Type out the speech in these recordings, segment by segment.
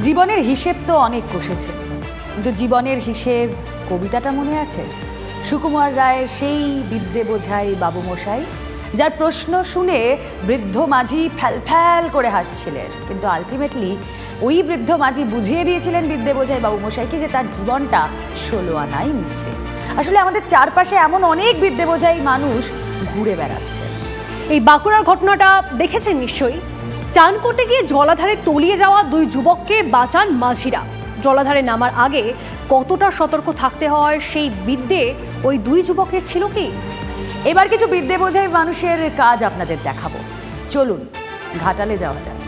জীবনের হিসেব তো অনেক কষেছে। কিন্তু জীবনের হিসেব কবিতাটা মনে আছে? সুকুমার রায়ের সেই বিদ্যে বোঝাই বাবু মশাই যার প্রশ্ন শুনে বৃদ্ধ মাঝি ফ্যাল ফ্যাল করে হাসছিলেন। কিন্তু আলটিমেটলি ওই বৃদ্ধ মাঝি বুঝিয়ে দিয়েছিলেন বিদ্যে বোঝাই বাবু মশাইকে যে তার জীবনটা ষোলো আনাই মিছে। আসলে আমাদের চারপাশে এমন অনেক বিদ্যে বোঝাই মানুষ ঘুরে বেড়াচ্ছে। এই বাঁকুড়ার ঘটনাটা দেখেছেন নিশ্চয়ই? চান করতে গিয়ে জলাধারে তলিয়ে যাওয়া দুই যুবককে বাঁচান মাঝিরা। জলাধারে নামার আগে কতটা সতর্ক থাকতে হয় সেই বিদ্যে ওই দুই যুবকের ছিল কি? এবার কিছু বিদ্যে বোঝাই মানুষের কাজ আপনাদের দেখাবো। চলুন ঘাটালে যাওয়া যায়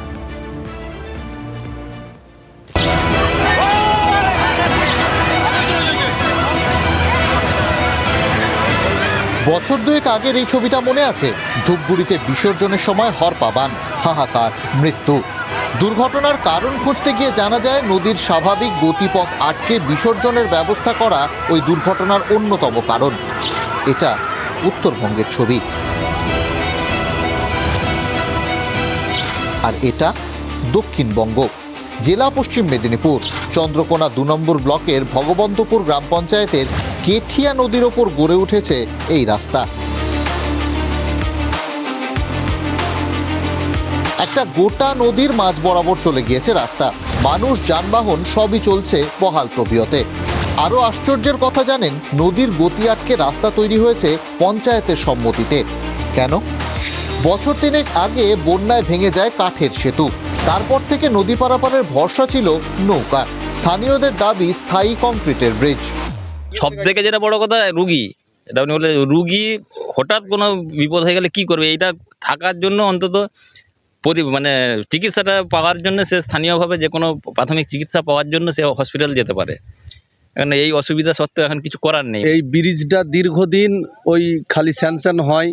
বছর দুয়েক আগের এই ছবিটা মনে আছে। ধূপগুড়িতে বিসর্জনের সময় হরপাবান হাহাকার, মৃত্যু। দুর্ঘটনার কারণ খুঁজতে গিয়ে জানা যায়, নদীর স্বাভাবিক গতিপথ আটকে বিসর্জনের ব্যবস্থা করা ওই দুর্ঘটনার অন্যতম কারণ। এটা উত্তরবঙ্গের ছবি। আর এটা দক্ষিণবঙ্গ। জেলা পশ্চিম মেদিনীপুর, চন্দ্রকোনা দু নম্বর ব্লকের ভগবন্তপুর গ্রাম পঞ্চায়েতের কেঠিয়া নদীর ওপর গড়ে উঠেছে এই রাস্তা। একটা গোটা নদীর মাঝ বরাবর চলে গিয়েছে রাস্তা। মানুষ, যানবাহন সবই চলছে বহাল তবিয়তে আরও আশ্চর্যের কথা জানেন, নদীর গতি আটকে রাস্তা তৈরি হয়েছে পঞ্চায়েতের সম্মতিতে। কেন? বছর তিনেক আগে বন্যায় ভেঙে যায় কাঠের সেতু। তারপর থেকে নদী পারাপারের ভরসা ছিল নৌকা। স্থানীয়দের দাবি, স্থায়ী কংক্রিটের ব্রিজ। সব থেকে যেটা বড় কথা, রুগী। এটা বলে রুগী হঠাৎ কোনো বিপদ হয়ে গেলে কি করবে? এইটা থাকার জন্য অন্তত মানে চিকিৎসাটা পাওয়ার জন্য সে স্থানীয়ভাবে যে কোনো প্রাথমিক চিকিৎসা পাওয়ার জন্য সে হসপিটাল যেতে পারে। কারণ এই অসুবিধা সত্ত্বেও এখন কিছু করার নেই। এই ব্রিজটা দীর্ঘদিন ওই খালি স্যাংশন হয়।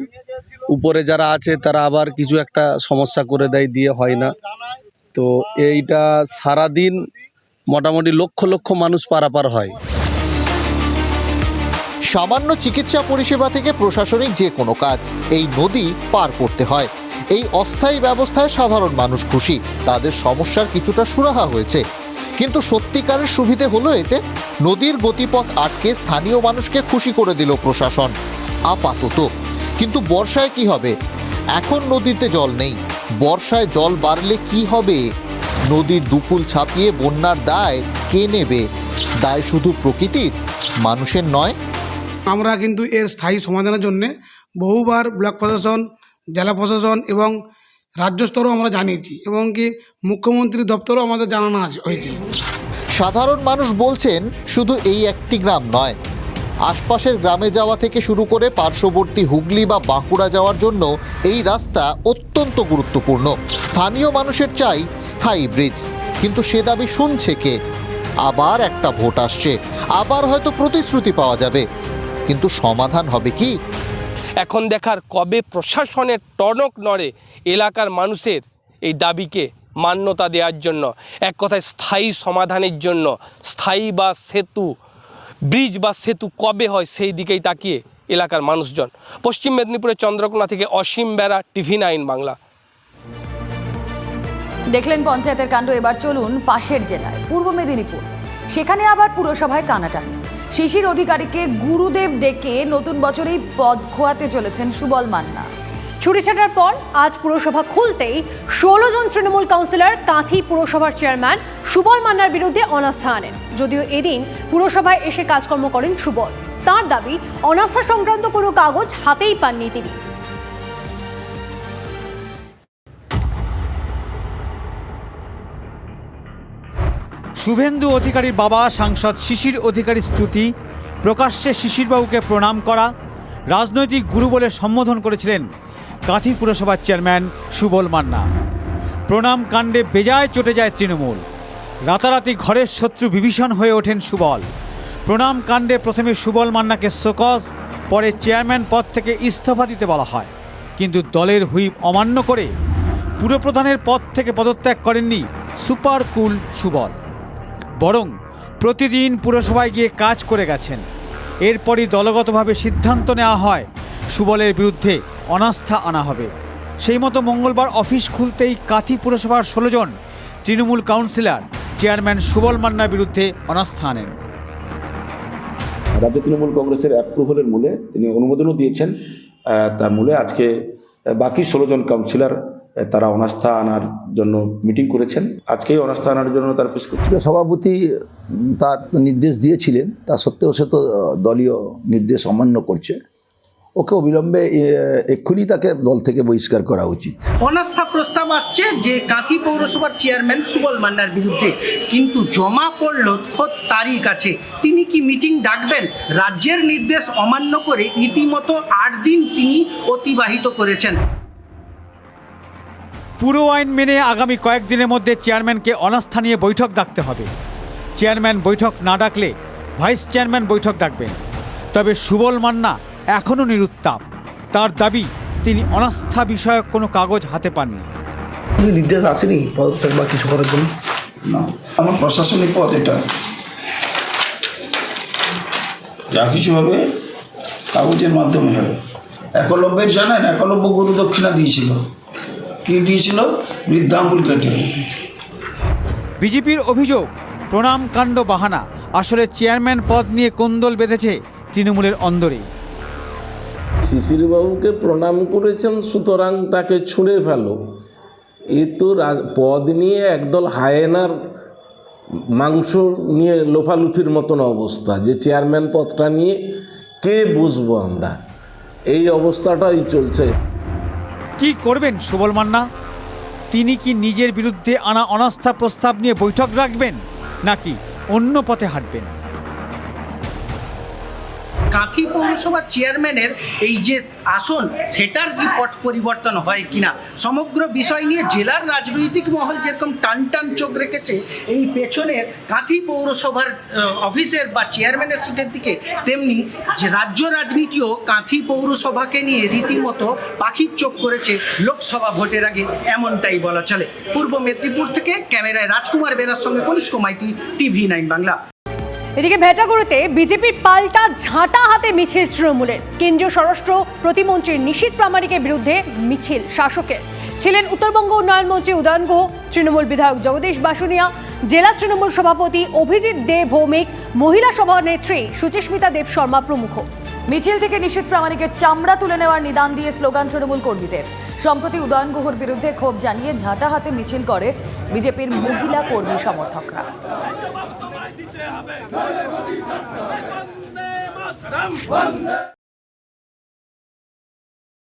উপরে যারা আছে তারা আবার কিছু একটা সমস্যা করে দেয় দিয়ে হয় না। তো এইটা সারাদিন মোটামুটি লক্ষ লক্ষ মানুষ পারাপার হয়। সামান্য চিকিৎসা পরিষেবা থেকে প্রশাসনিক যে কোনো কাজ এই নদী পার করতে হয়। এই অস্থায়ী ব্যবস্থায় সাধারণ মানুষ খুশি। তাদের সমস্যার কিছুটা সুরাহা হয়েছে। কিন্তু সত্যিকারের সুবিধে হলো এতে, নদীর গতিপথ আটকে স্থানীয় মানুষকে খুশি করে দিল প্রশাসন। আপাতত। কিন্তু বর্ষায় কি হবে? এখন নদীতে জল নেই। বর্ষায় জল বাড়লে কি হবে? নদীর দুকুল ছাপিয়ে বন্যার দায় কে নেবে? দায় শুধু প্রকৃতির, মানুষের নয়। আমরা কিন্তু এর স্থায়ী সমাধানের জন্যে বহুবার ব্লক প্রশাসন জেলা প্রশাসন এবং রাজ্য স্তরেও আমরা জানিয়েছি এবং কি মুখ্যমন্ত্রী দপ্তরও আমাদের জানানো হয়েছে। সাধারণ মানুষ বলছেন শুধু এই একটি গ্রাম নয়। আশপাশের গ্রামে যাওয়া থেকে শুরু করে পার্শ্ববর্তী হুগলি বা বাঁকুড়া যাওয়ার জন্য এই রাস্তা অত্যন্ত গুরুত্বপূর্ণ। স্থানীয় মানুষের চাই স্থায়ী ব্রিজ। কিন্তু সে দাবি শুনছে কে? আবার একটা ভোট আসছে। আবার হয়তো প্রতিশ্রুতি পাওয়া যাবে। কিন্তু সমাধান হবে কি? এখন দেখার কবে প্রশাসনের টনক নড়ে এলাকার মানুষের এই দাবিকে মান্যতা দেওয়ার জন্য। এক কথায় স্থায়ী সমাধানের জন্য। স্থায়ী বা সেতু, ব্রিজ বা সেতু কবে হয় সেই দিকেই তাকিয়ে এলাকার মানুষজন। পশ্চিম মেদিনীপুরের চন্দ্রকোনা থেকে অসীম বেড়া, টিভি নাইন বাংলা। দেখলেন পঞ্চায়েতের কাণ্ড, এবার চলুন পাশের জেলায়, পূর্ব মেদিনীপুর। সেখানে আবার পুরসভায় টানাটানি। শিশির অধিকারীকে গুরুদেব ডেকে নতুন বছরেই পদ খোয়াতে চলেছেন সুবল মান্না। ছুটি ছাটার পর আজ পুরসভা খুলতেই ষোলো জন তৃণমূল কাউন্সিলর কাঁথি পুরসভার চেয়ারম্যান সুবল মান্নার বিরুদ্ধে অনাস্থা আনেন। যদিও এদিন পুরসভায় এসে কাজকর্ম করেন সুবল। তার দাবি, অনাস্থা সংক্রান্ত কোনো কাগজ হাতেই পাননি তিনি। শুভেন্দু অধিকারীর বাবা, সাংসদ শিশির অধিকারী স্তুতি। প্রকাশ্যে শিশিরবাবুকে প্রণাম করা। রাজনৈতিক গুরু বলে সম্বোধন করেছিলেন কাঁথি পুরসভার চেয়ারম্যান সুবল মান্না। প্রণাম কাণ্ডে বেজায় চটে যায় তৃণমূল। রাতারাতি ঘরের শত্রু বিভীষণ হয়ে ওঠেন সুবল। প্রণাম কাণ্ডে প্রথমে সুবল মান্নাকে শোকজ, পরে চেয়ারম্যান পদ থেকে ইস্তফা দিতে বলা হয়। কিন্তু দলের হুইপ অমান্য করে পুরপ্রধানের পদ থেকে পদত্যাগ করেননি সুপার কুল সুবল। বরং প্রতিদিন পুরসভায় গিয়ে কাজ করে গেছেন। এরপরই দলগতভাবে সিদ্ধান্ত নেওয়া হয়, সুবলের বিরুদ্ধে অনাস্থা আনা হবে। সেই মতো মঙ্গলবার অফিস খুলতেই কাথি পুরসভার ষোলো জন তৃণমূল কাউন্সিলর চেয়ারম্যান সুবল মান্নার বিরুদ্ধে অনাস্থা আনেন। রাজ্য তৃণমূল কংগ্রেসের অ্যাপ্রুভালের মূলে তিনি অনুমোদনও দিয়েছেন। তার মূলে আজকে বাকি ষোলো জন কাউন্সিলর তারা অনাস্থা আনার জন্য মিটিং করেছেন। আজকেই অনাস্থা আনার জন্য তারা ফিস করছে। সভাপতি তার নির্দেশ দিয়েছিলেন তা সত্ত্বেও সে তো দলীয় নির্দেশ অমান্য করছে। ওকে অবিলম্বে এক্ষুনি তাকে দল থেকে বহিষ্কার করা উচিত। অনাস্থা প্রস্তাব আসছে যে কাঁথি পৌরসভার চেয়ারম্যান সুবল মান্নার বিরুদ্ধে কিন্তু জমা পড়ল খোদ তারই কাছে। তিনি কি মিটিং ডাকবেন? রাজ্যের নির্দেশ অমান্য করে ইতিমতো আট দিন তিনি অতিবাহিত করেছেন। পুরো আইন মেনে আগামী কয়েকদিনের মধ্যে চেয়ারম্যানকে অনাস্থা নিয়ে বৈঠক ডাকতে হবে। চেয়ারম্যান বৈঠক না ডাকলে ভাইস চেয়ারম্যান বৈঠক ডাকবেন। তবে সুবল মান্না এখনও নিরুত্তাপ। তার দাবি তিনি অনাস্থা বিষয়ক কোনো কাগজ হাতে পাননি। নির্দেশ আসেনি পদত্যাগ বা কিছু করার জন্য? না। আমার প্রশাসনিক পদ এটা। যা কিছু হবে কাগজের মাধ্যমে হবে। একলব্যের জানেন একলব্য গুরু দক্ষিণা দিয়েছিল। কি দিয়েছিল? বৃদ্ধাঙ্গুল কেটে বিজেপির অভিযোগ প্রণাম কাণ্ড বাহানা। আসলে চেয়ারম্যান পদ নিয়ে কোন্দল বেঁধেছে তৃণমূলের অন্দরে। শিশিরবাবুকে প্রণাম করেছেন সুতরাং তাকে ছুঁড়ে ফেলো। এ তো পদ নিয়ে একদল হায়েনার মাংস নিয়ে লোফালুফির মতন অবস্থা যে চেয়ারম্যান পদটা নিয়ে কে বুঝব আমরা? এই অবস্থাটাই চলছে। কি করবেন সুবল মান্না? তিনি কি নিজের বিরুদ্ধে আনা অনাস্থা প্রস্তাব নিয়ে বৈঠক রাখবেন নাকি অন্য পথে হাঁটবেন? কাঁথি পৌরসভার চেয়ারম্যানের এই যে আসন, সেটার কি পট পরিবর্তন হয় কিনা? সমগ্র বিষয় নিয়ে জেলার রাজনৈতিক মহল যেরকম টান টান চোখ রেখেছে, এই পেছনের কাঁথি পৌরসভার অফিসের বা চেয়ারম্যানের সিটের দিকে, তেমনি যে রাজ্য রাজনীতিও কাঁথি পৌরসভাকে নিয়ে রীতিমতো পাখির চোখ করেছে লোকসভা ভোটের আগে, এমনটাই বলা চলে। পূর্ব মেদিনীপুর থেকে ক্যামেরায় রাজকুমার বেরার সঙ্গে কনিষ্ক মাইতি, টিভি নাইন বাংলা। এদিকে ভেটাগুড়িতে বিজেপির পাল্টা ঝাঁটা হাতে মিছিল তৃণমূলের। কেন্দ্রীয় স্বরাষ্ট্র প্রতিমন্ত্রী নিশীত প্রামাণিকের বিরুদ্ধে মিছিল শাসকের। ছিলেন উত্তরবঙ্গ উন্নয়ন মন্ত্রী উদয়ন গুহ, তৃণমূল বিধায়ক জগদীশ বাসুনিয়া, জেলা তৃণমূল সভাপতি অভিজিৎ দে ভৌমিক, মহিলা সভানেত্রী সুচিস্মিতা দেব শর্মা প্রমুখ। মিছিল থেকে নিষেধ প্রামাণিকের চামড়া তুলে নেওয়ার নিদান দিয়ে স্লোগান তৃণমূল কর্মীদের। সম্প্রতি উদয়ন গুহর বিরুদ্ধে ক্ষোভ জানিয়ে ঝাঁটা হাতে মিছিল করে বিজেপির মহিলা কর্মী সমর্থকরা। দিতে হবে।